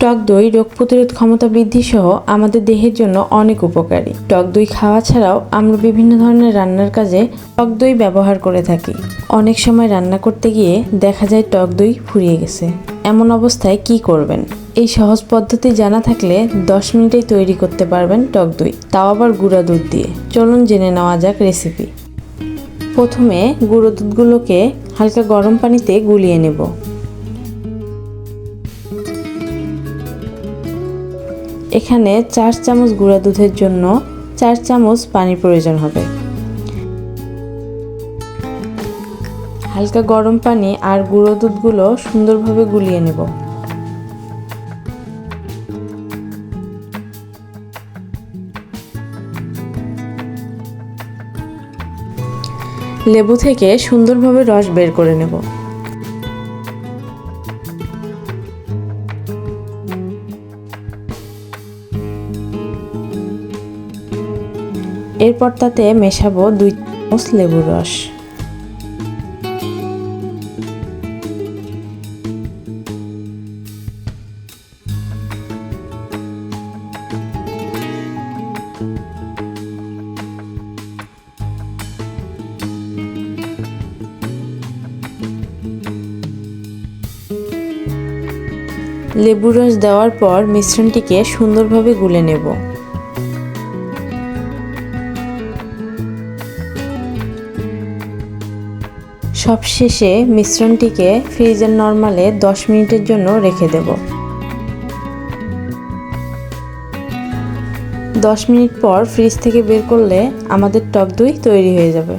টক দই, রোগ প্রতিরোধ ক্ষমতা বৃদ্ধি সহ আমাদের দেহের জন্য অনেক উপকারী। টক দই খাওয়া ছাড়াও আমরা বিভিন্ন ধরনের রান্নার কাজে টক দই ব্যবহার করে থাকি। অনেক সময় রান্না করতে গিয়ে দেখা যায় টক দই ফুরিয়ে গেছে। এমন অবস্থায় কি করবেন? এই সহজ পদ্ধতি জানা থাকলে দশ মিনিটেই তৈরি করতে পারবেন টক দই। তাও আবার গুঁড়া দুধ দিয়ে। চলুন জেনে নেওয়া যাক রেসিপি। প্রথমে গুঁড়ো দুধগুলোকে হালকা গরম পানিতে গুলিয়ে নেব। এখানে চার চামচ গুঁড়া দুধের জন্য চার চামচ পানির প্রয়োজন হবে। হালকা গরম পানি আর গুঁড়ো দুধগুলো সুন্দরভাবে গুলিয়ে নেব। লেবু থেকে সুন্দরভাবে রস বের করে নেব। এরপর তাতে মেশাবো দুই চামচ লেবুর রস। লেবুর রস দেওয়ার পর মিশ্রণটিকে সুন্দরভাবে গুলে নেব। সবশেষে মিশ্রণটিকে ফ্রিজের নর্মালে 10 মিনিটের জন্য রেখে দেব। 10 মিনিট পর ফ্রিজ থেকে বের করলে আমাদের টক দই তৈরি হয়ে যাবে।